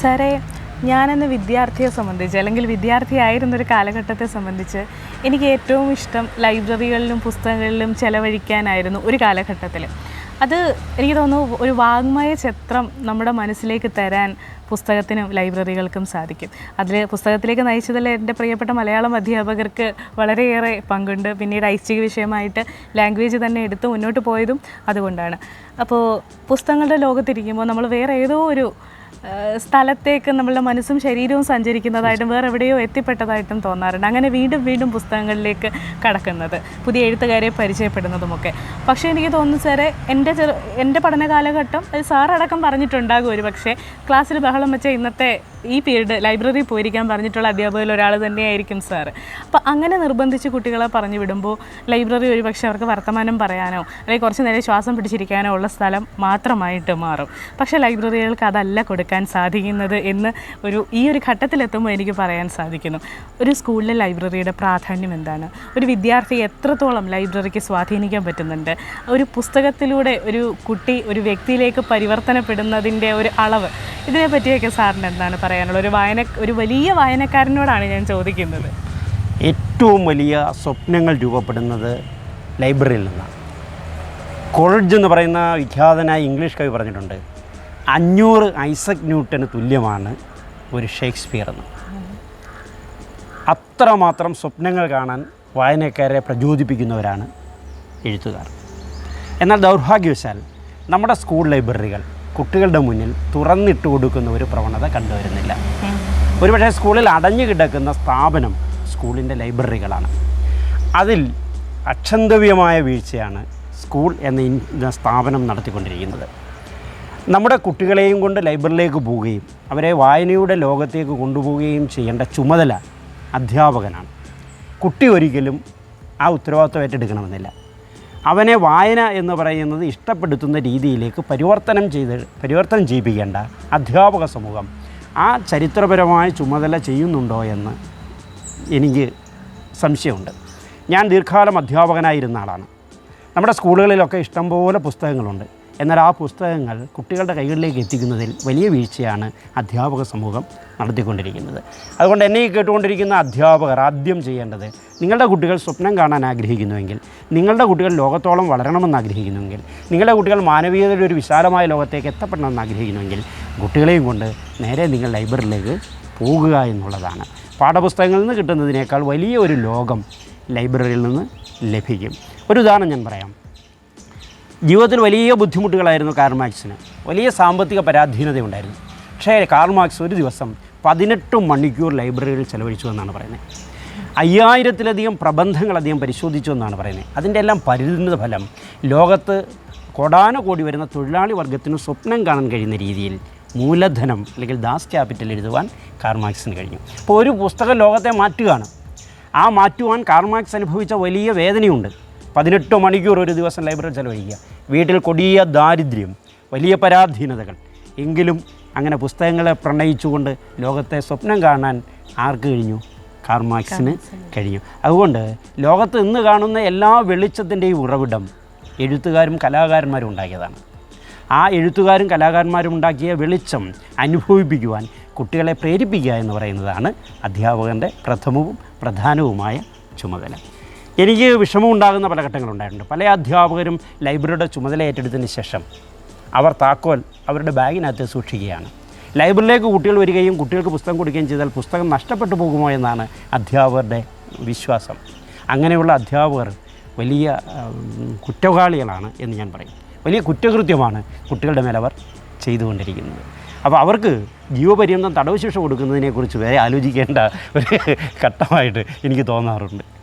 സാറേ ഞാനെന്ന വിദ്യാർത്ഥിയെ സംബന്ധിച്ച് അല്ലെങ്കിൽ വിദ്യാർത്ഥിയായിരുന്ന ഒരു കാലഘട്ടത്തെ സംബന്ധിച്ച് എനിക്ക് ഏറ്റവും ഇഷ്ടം ലൈബ്രറികളിലും പുസ്തകങ്ങളിലും ചെലവഴിക്കാനായിരുന്നു ഒരു കാലഘട്ടത്തിൽ അത് എനിക്ക് തോന്നുന്നു ഒരു വാങ്മയ ചിത്രം നമ്മുടെ മനസ്സിലേക്ക് തരാൻ പുസ്തകത്തിനും ലൈബ്രറികൾക്കും സാധിക്കും. അതിൽ പുസ്തകത്തിലേക്ക് നയിച്ചതിൽ എന്റെ പ്രിയപ്പെട്ട മലയാളം അധ്യാപകർക്ക് വളരെയേറെ പങ്കുണ്ട്. പിന്നീട് ഐച്ഛിക വിഷയമായിട്ട് ലാംഗ്വേജ് തന്നെ എടുത്ത് മുന്നോട്ട് പോയതും അതുകൊണ്ടാണ്. അപ്പോൾ പുസ്തകങ്ങളുടെ ലോകത്തിരിക്കുമ്പോൾ നമ്മൾ വേറെ ഏതോ ഒരു സ്ഥലത്തേക്ക് നമ്മളുടെ മനസ്സും ശരീരവും സഞ്ചരിക്കുന്നതായിട്ടും വേറെ എവിടെയോ എത്തിപ്പെട്ടതായിട്ടും തോന്നാറുണ്ട്. അങ്ങനെ വീണ്ടും വീണ്ടും പുസ്തകങ്ങളിലേക്ക് കടക്കുന്നത് പുതിയ എഴുത്തുകാരെ പരിചയപ്പെടുന്നതുമൊക്കെ. പക്ഷേ എനിക്ക് തോന്നുന്നു സാറെ എന്റെ ചെറു എന്റെ പഠന കാലഘട്ടം സാറടക്കം പറഞ്ഞിട്ടുണ്ടാകും ഒരു പക്ഷേ ക്ലാസ്സിൽ ബഹളം വെച്ച ഇന്നത്തെ ഈ പീരീഡ് ലൈബ്രറിയിൽ പോയിരിക്കാൻ പറഞ്ഞിട്ടുള്ള അധ്യാപകരിൽ ഒരാൾ തന്നെയായിരിക്കും സാർ അപ്പോൾ അങ്ങനെ നിർബന്ധിച്ച് കുട്ടികളെ പറഞ്ഞു വിടുമ്പോൾ ലൈബ്രറി ഒരു പക്ഷേ അവർക്ക് വർത്തമാനം പറയാനോ അല്ലെങ്കിൽ കുറച്ച് നേരം ശ്വാസം പിടിച്ചിരിക്കാനോ ഉള്ള സ്ഥലം മാത്രമായിട്ട് മാറും. പക്ഷേ ലൈബ്രറികൾക്ക് അതല്ല കൊടുക്കാൻ സാധിക്കുന്നത് എന്ന് ഒരു ഈ ഒരു ഘട്ടത്തിലെത്തുമ്പോൾ എനിക്ക് പറയാൻ സാധിക്കുന്നു. ഒരു സ്കൂളിലെ ലൈബ്രറിയുടെ പ്രാധാന്യം എന്താണ്? ഒരു വിദ്യാർത്ഥി എത്രത്തോളം ലൈബ്രറിക്ക് സ്വാധീനിക്കാൻ പറ്റുന്നുണ്ട്? ഒരു പുസ്തകത്തിലൂടെ ഒരു കുട്ടി ഒരു വ്യക്തിയിലേക്ക് പരിവർത്തനപ്പെടുന്നതിന്റെ ഒരു അളവ്. ഇതിനെ പറ്റിയൊക്കെ സാറിന് എന്താണ് പറയാനുള്ളത്? ഒരു വായന ഒരു വലിയ വായനക്കാരനോടാണ് ഞാൻ ചോദിക്കുന്നത്. ഏറ്റവും വലിയ സ്വപ്നങ്ങൾ രൂപപ്പെടുന്നത് ലൈബ്രറിയിൽ നിന്നാണ്. കോളേജ് എന്ന് പറയുന്ന വിഖ്യാതനായ ഇംഗ്ലീഷ് കവി പറഞ്ഞിട്ടുണ്ട്. അഞ്ഞൂറ് ഐസക് ന്യൂട്ടന് തുല്യമാണ് ഒരു ഷേക്സ്പിയർ എന്ന്. അത്രമാത്രം സ്വപ്നങ്ങൾ കാണാൻ വായനക്കാരെ പ്രചോദിപ്പിക്കുന്നവരാണ് എഴുത്തുകാർ. എന്നാൽ ദൗർഭാഗ്യവശാൽ നമ്മുടെ സ്കൂൾ ലൈബ്രറികൾ കുട്ടികളുടെ മുന്നിൽ തുറന്നിട്ട് കൊടുക്കുന്ന ഒരു പ്രവണത കണ്ടുവരുന്നില്ല. ഒരുപക്ഷെ സ്കൂളിൽ അടഞ്ഞു കിടക്കുന്ന സ്ഥാപനം സ്കൂളിന്റെ ലൈബ്രറികളാണ്. അതിൽ അക്ഷന്തവ്യമായ വീഴ്ചയാണ് സ്കൂൾ എന്ന സ്ഥാപനം നടത്തിക്കൊണ്ടിരിക്കുന്നത്. നമ്മുടെ കുട്ടികളെയും കൊണ്ട് ലൈബ്രറിയിലേക്ക് പോവുകയും അവരെ വായനയുടെ ലോകത്തേക്ക് കൊണ്ടുപോവുകയും ചെയ്യേണ്ട ചുമതല അധ്യാപകനാണ്. കുട്ടി ഒരിക്കലും ആ ഉത്തരവാദിത്വം ഏറ്റെടുക്കണമെന്നില്ല. അവനെ വായന എന്ന് പറയുന്നത് ഇഷ്ടപ്പെടുത്തുന്ന രീതിയിലേക്ക് പരിവർത്തനം ചെയ്ത് പരിവർത്തനം ചെയ്യിപ്പിക്കേണ്ട അധ്യാപക സമൂഹം ആ ചരിത്രപരമായ ചുമതല ചെയ്യുന്നുണ്ടോ എന്ന് എനിക്ക് സംശയമുണ്ട്. ഞാൻ ദീർഘകാലം അധ്യാപകനായിരുന്ന ആളാണ്. നമ്മുടെ സ്കൂളുകളിലൊക്കെ ഇഷ്ടംപോലെ പുസ്തകങ്ങളുണ്ട്. എന്നാൽ ആ പുസ്തകങ്ങൾ കുട്ടികളുടെ കൈകളിലേക്ക് എത്തിക്കുന്നതിൽ വലിയ വീഴ്ചയാണ് അധ്യാപക സമൂഹം നടത്തിക്കൊണ്ടിരിക്കുന്നത്. അതുകൊണ്ട് എന്നെ ഈ കേട്ടുകൊണ്ടിരിക്കുന്ന അധ്യാപകർ ആദ്യം ചെയ്യേണ്ടത് നിങ്ങളുടെ കുട്ടികൾ സ്വപ്നം കാണാൻ ആഗ്രഹിക്കുന്നുവെങ്കിൽ നിങ്ങളുടെ കുട്ടികൾ ലോകത്തോളം വളരണമെന്ന് ആഗ്രഹിക്കുന്നുവെങ്കിൽ നിങ്ങളുടെ കുട്ടികൾ മാനവീയതയുടെ ഒരു വിശാലമായ ലോകത്തേക്ക് എത്തപ്പെടണമെന്ന് ആഗ്രഹിക്കുന്നുവെങ്കിൽ കുട്ടികളെയും കൊണ്ട് നേരെ നിങ്ങൾ ലൈബ്രറിയിലേക്ക് പോകുക എന്നുള്ളതാണ്. പാഠപുസ്തകങ്ങളിൽ നിന്ന് കിട്ടുന്നതിനേക്കാൾ വലിയ ഒരു ലോകം ലൈബ്രറിയിൽ നിന്ന് ലഭിക്കും. ഒരു ഉദാഹരണം ഞാൻ പറയാം. ജീവിതത്തിൽ വലിയ ബുദ്ധിമുട്ടുകളായിരുന്നു കാർമാക്സിന് വലിയ സാമ്പത്തിക പരാധീനതയുണ്ടായിരുന്നു. പക്ഷേ കാർമാക്സ് ഒരു ദിവസം പതിനെട്ട് മണിക്കൂർ ലൈബ്രറിയിൽ ചെലവഴിച്ചു എന്നാണ് പറയുന്നത്. അയ്യായിരത്തിലധികം പ്രബന്ധങ്ങൾ അദ്ദേഹം പരിശോധിച്ചു എന്നാണ് പറയുന്നത്. അതിന്റെ എല്ലാം പരിണിത ഫലം ലോകത്ത് കോടാനുകോടി വരുന്ന തൊഴിലാളി വർഗത്തിന് സ്വപ്നം കാണാൻ കഴിയുന്ന രീതിയിൽ മൂലധനം അല്ലെങ്കിൽ ദാസ് ക്യാപിറ്റൽ എഴുതുവാൻ കാർമാക്സിന് കഴിഞ്ഞു. അപ്പോൾ ഒരു പുസ്തകം ലോകത്തെ മാറ്റുകയാണ്. ആ മാറ്റുവാൻ കാർമാക്സ് അനുഭവിച്ച വലിയ വേദനയുണ്ട്. പതിനെട്ട് മണിക്കൂർ ഒരു ദിവസം ലൈബ്രറി ചെലവഴിക്കുക. വീട്ടിൽ കൊടിയ ദാരിദ്ര്യം വലിയ പരാധീനതകൾ. എങ്കിലും അങ്ങനെ പുസ്തകങ്ങളെ പ്രണയിച്ചുകൊണ്ട് ലോകത്തെ സ്വപ്നം കാണാൻ ആർക്ക് കഴിഞ്ഞു? കാർമാക്സിന് കഴിഞ്ഞു. അതുകൊണ്ട് ലോകത്ത് ഇന്ന് കാണുന്ന എല്ലാ വെളിച്ചത്തിന്റെയും ഉറവിടം എഴുത്തുകാരും കലാകാരന്മാരും ഉണ്ടാക്കിയതാണ്. ആ എഴുത്തുകാരും കലാകാരന്മാരും ഉണ്ടാക്കിയ വെളിച്ചം അനുഭവിപ്പിക്കുവാൻ കുട്ടികളെ പ്രേരിപ്പിക്കുക എന്ന് പറയുന്നതാണ് അധ്യാപകന്റെ പ്രഥമവും പ്രധാനവുമായ ചുമതല. എനിക്ക് വിഷമമുണ്ടാകുന്ന പല ഘട്ടങ്ങളുണ്ടായിട്ടുണ്ട്. പല അധ്യാപകരും ലൈബ്രറിയുടെ ചുമതല ഏറ്റെടുത്തതിന് ശേഷം അവർ താക്കോൽ അവരുടെ ബാഗിനകത്ത് സൂക്ഷിക്കുകയാണ്. ലൈബ്രറിയിലേക്ക് കുട്ടികൾ വരികയും കുട്ടികൾക്ക് പുസ്തകം കൊടുക്കുകയും ചെയ്താൽ പുസ്തകം നഷ്ടപ്പെട്ടു പോകുമോ എന്നാണ് അധ്യാപകരുടെ വിശ്വാസം. അങ്ങനെയുള്ള അധ്യാപകർ വലിയ കുറ്റവാളികളാണ് എന്ന് ഞാൻ പറയും. വലിയ കുറ്റകൃത്യമാണ് കുട്ടികളുടെ മേലവർ ചെയ്തുകൊണ്ടിരിക്കുന്നത്. അപ്പോൾ അവർക്ക് ജീവപര്യന്തം തടവ് ശിക്ഷ കൊടുക്കുന്നതിനെക്കുറിച്ച് വരെ ആലോചിക്കേണ്ട ഒരു ഘട്ടമായിട്ട് എനിക്ക് തോന്നാറുണ്ട്.